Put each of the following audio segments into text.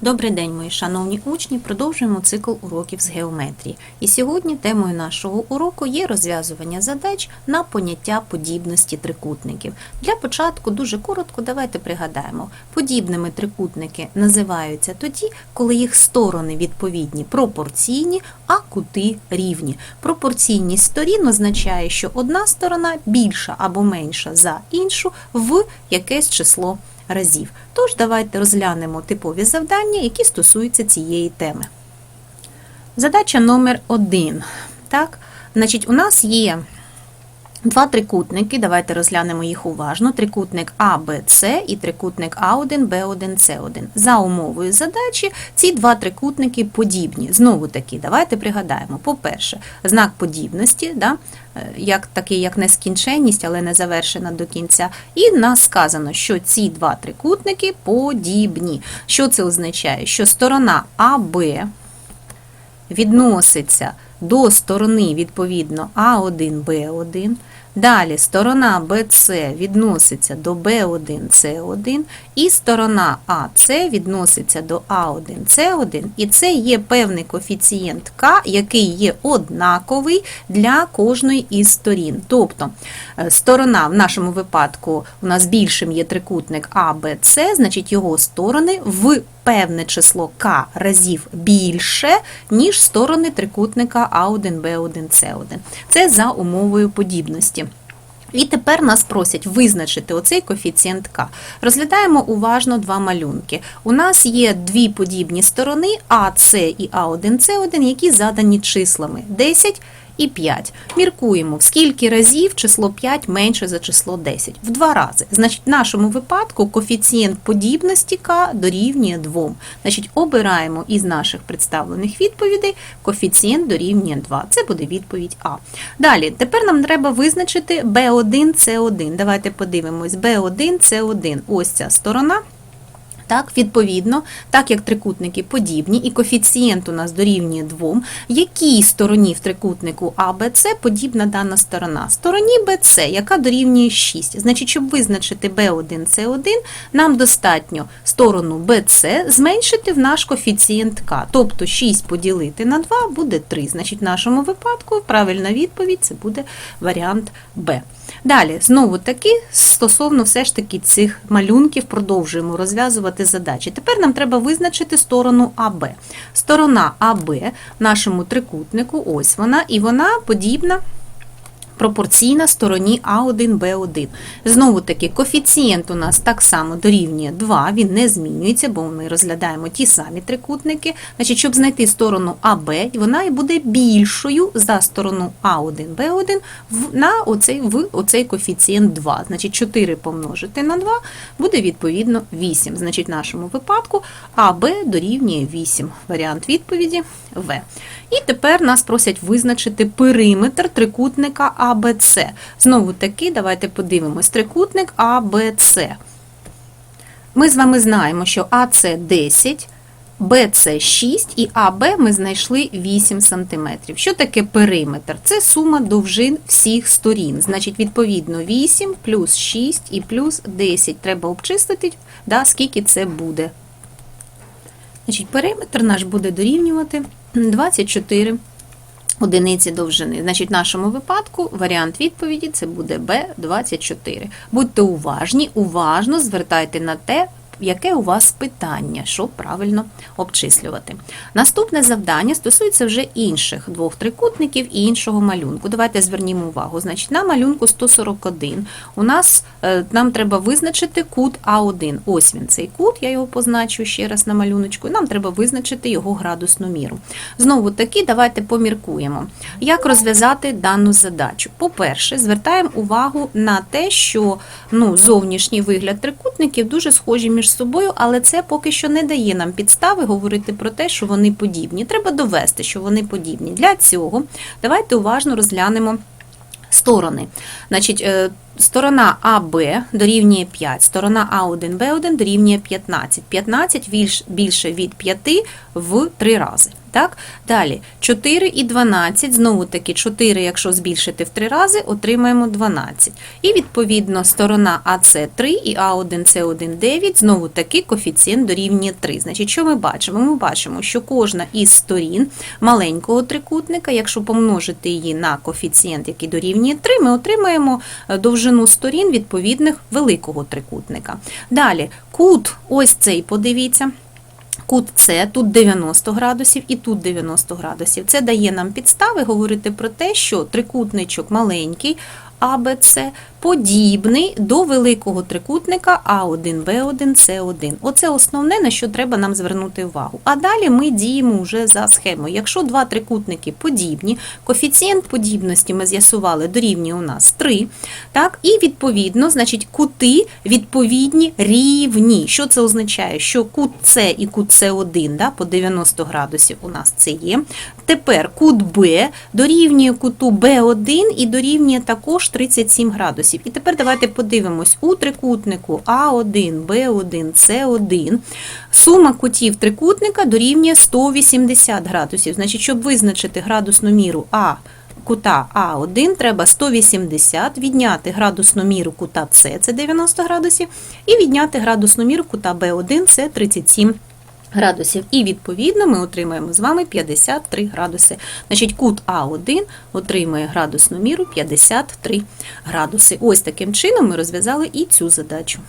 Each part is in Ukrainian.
Добрий день, мої шановні учні! Продовжуємо цикл уроків з геометрії. І сьогодні темою нашого уроку є розв'язування задач на поняття подібності трикутників. Для початку дуже коротко давайте пригадаємо. Подібними трикутники називаються тоді, коли їх сторони відповідні пропорційні, а кути рівні. Пропорційність сторін означає, що одна сторона більша або менша за іншу в якесь число разів. Тож давайте розглянемо типові завдання, які стосуються цієї теми. Задача номер один. Так, значить, у нас є два трикутники. Давайте розглянемо їх уважно: трикутник АБЦ і трикутник А1, Б1, С1. За умовою задачі ці два трикутники подібні. Знову таки, давайте пригадаємо. По-перше, знак подібності, да, е, як такий, як нескінченність, але не завершена до кінця. І нас сказано, що ці два трикутники подібні. Що це означає? Що сторона АБ відноситься до сторони, відповідно, А1, Б1. Далі сторона BC відноситься до B1, C1, і сторона AC відноситься до A1, C1, і це є певний коефіцієнт К, який є однаковий для кожної із сторін. Тобто е, сторона, в нашому випадку, у нас більшим є трикутник ABC, значить його сторони в певне число К разів більше, ніж сторони трикутника А1, Б1, С1. Це за умовою подібності. І тепер нас просять визначити оцей коефіцієнт К. Розглядаємо уважно два малюнки. У нас є дві подібні сторони АС і А1С1, які задані числами 10 і 5. Міркуємо, в скільки разів число 5 менше за число 10. В два рази. Значить, в нашому випадку коефіцієнт подібності К дорівнює 2. Значить, обираємо із наших представлених відповідей коефіцієнт дорівнює 2. Це буде відповідь А. Далі, тепер нам треба визначити B1, C1. Давайте подивимось. B1, C1. Ось ця сторона. Так, відповідно, так як трикутники подібні, і коефіцієнт у нас дорівнює 2, якій стороні в трикутнику АБЦ подібна дана сторона? Стороні БЦ, яка дорівнює 6. Значить, щоб визначити B1, C1, нам достатньо сторону BC зменшити в наш коефіцієнт К. Тобто 6 поділити на 2 буде 3. Значить, в нашому випадку правильна відповідь це буде варіант Б. Далі, знову таки, стосовно все ж таки цих малюнків, продовжуємо розв'язувати задачі. Тепер нам треба визначити сторону АБ. Сторона АБ нашому трикутнику, ось вона, і вона подібна. Пропорційна стороні А1, Б1. Знову таки, коефіцієнт у нас так само дорівнює 2, він не змінюється, бо ми розглядаємо ті самі трикутники. Значить, щоб знайти сторону АБ, вона і буде більшою за сторону А1, Б1 на оцей, в оцей коефіцієнт 2. Значить, 4 помножити на 2 буде відповідно 8. Значить, в нашому випадку АБ дорівнює 8. Варіант відповіді В. І тепер нас просять визначити периметр трикутника АБЦ. Знову таки, давайте подивимось, трикутник АБЦ. Ми з вами знаємо, що АЦ 10, БЦ 6 і АБ ми знайшли 8 см. Що таке периметр? Це сума довжин всіх сторін. Значить, відповідно, 8 плюс 6 і плюс 10. Треба обчистити, да, скільки це буде. Значить, периметр наш буде дорівнювати 24 одиниці довжини. Значить, в нашому випадку варіант відповіді це буде Б24. Будьте уважні, уважно звертайте на те, яке у вас питання, щоб правильно обчислювати. Наступне завдання стосується вже інших двох трикутників і іншого малюнку. Давайте звернімо увагу. Значить, на малюнку 141 у нас е, нам треба визначити кут А1. Ось він цей кут, я його позначу ще раз на малюночку. Нам треба визначити його градусну міру. Знову таки, давайте поміркуємо, як розв'язати дану задачу. По-перше, звертаємо увагу на те, що ну, зовнішній вигляд трикутників дуже схожі між собою, але це поки що не дає нам підстави говорити про те, що вони подібні. Треба довести, що вони подібні. Для цього давайте уважно розглянемо. Сторони. Значить, е, Сторона АБ дорівнює 5, сторона А1, Б1 дорівнює 15. 15 більш, більше від 5 в 3 рази. Так? Далі 4 і 12, знову таки 4, якщо збільшити в 3 рази, отримаємо 12. І відповідно сторона АС 3 і А1, С1 9, знову таки коефіцієнт дорівнює 3. Значить, що ми бачимо? Ми бачимо, що кожна із сторін маленького трикутника, якщо помножити її на коефіцієнт, який дорівнює 3, ми отримаємо е, довжину сторін відповідних великого трикутника. Далі, кут, ось цей, подивіться. Кут С, тут 90 градусів і тут 90 градусів. Це дає нам підстави говорити про те, що трикутничок маленький АБЦ подібний до великого трикутника А1, Б1, С1. Оце основне, на що треба нам звернути увагу. А далі ми діємо вже за схемою. Якщо два трикутники подібні, коефіцієнт подібності ми з'ясували дорівнює у нас 3. Так, і відповідно, значить, кути відповідні рівні. Що це означає? Що кут С і кут С1 да, по 90 градусів у нас це є. Тепер кут Б дорівнює куту Б1 і дорівнює також 37 градусів. І тепер давайте подивимось у трикутнику А1, Б1, С1. Сума кутів трикутника дорівнює 180 градусів. Значить, щоб визначити градусну міру А кута А1 треба 180, відняти градусну міру кута С, це 90 градусів, і відняти градусну міру кута Б1, це 37 градусів. І відповідно ми отримаємо з вами 53 градуси. Значить, кут А1 отримує градусну міру 53 градуси. Ось таким чином ми розв'язали і цю задачу.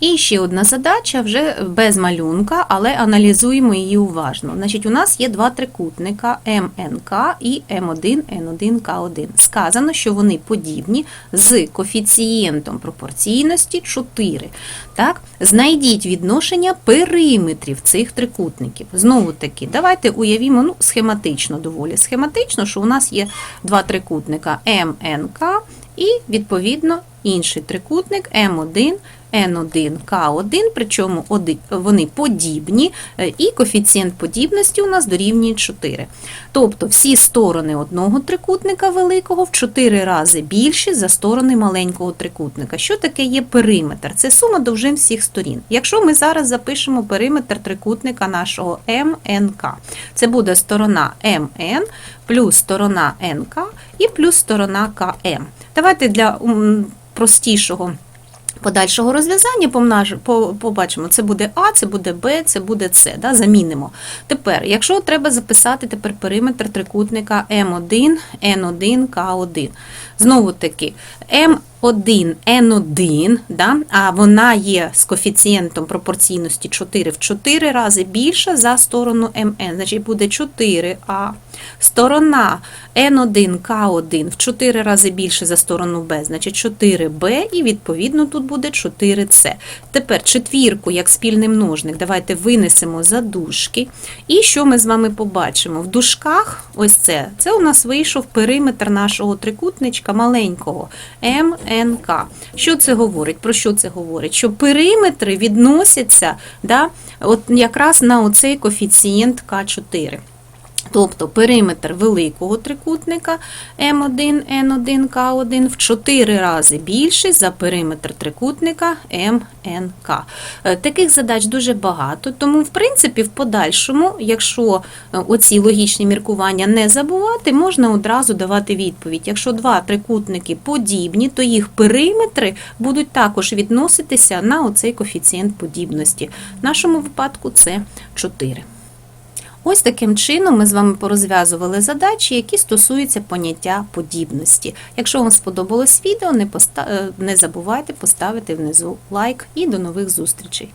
І ще одна задача вже без малюнка, але аналізуємо її уважно. Значить, у нас є два трикутника МНК і М1, Н1К1. Сказано, що вони подібні з коефіцієнтом пропорційності 4. Так? Знайдіть відношення периметрів цих трикутників. Знову таки, давайте уявімо ну, схематично, доволі схематично, що у нас є два трикутника МНК і, відповідно, інший трикутник М1, N1, К1, причому вони подібні, е, і коефіцієнт подібності у нас дорівнює 4. Тобто всі сторони одного трикутника великого в 4 рази більші за сторони маленького трикутника. Що таке є периметр? Це сума довжин всіх сторін. Якщо ми зараз запишемо периметр трикутника нашого МНК, це буде сторона МН плюс сторона НК і плюс сторона КМ. Давайте для простішого подальшого розв'язання побачимо, це буде А, це буде Б, це буде С. Да? Замінимо. Тепер, якщо треба записати тепер периметр трикутника М1, Н1, К1. Знову таки, М1, Н1, да? а вона є з коефіцієнтом пропорційності 4 в 4 рази більша за сторону МН. Значить, буде 4А. Сторона N1, К1 в 4 рази більше за сторону Б, значить 4Б, і відповідно тут буде 4С. Тепер четвірку, як спільний множник, давайте винесемо за дужки. І що ми з вами побачимо? В дужках, ось це, це у нас вийшов периметр нашого трикутничка маленького МНК. Що це говорить? Про що це говорить? Що периметри відносяться да, от якраз на оцей коефіцієнт К4. Тобто периметр великого трикутника М1, Н1, К1 в 4 рази більший за периметр трикутника МНК. Е, Таких задач дуже багато, тому, в принципі, в подальшому, якщо е, оці логічні міркування не забувати, можна одразу давати відповідь. Якщо два трикутники подібні, то їх периметри будуть також відноситися на оцей коефіцієнт подібності. В нашому випадку це 4. Ось таким чином ми з вами порозв'язували задачі, які стосуються поняття подібності. Якщо вам сподобалось відео, не, е, забувайте поставити внизу лайк і до нових зустрічей.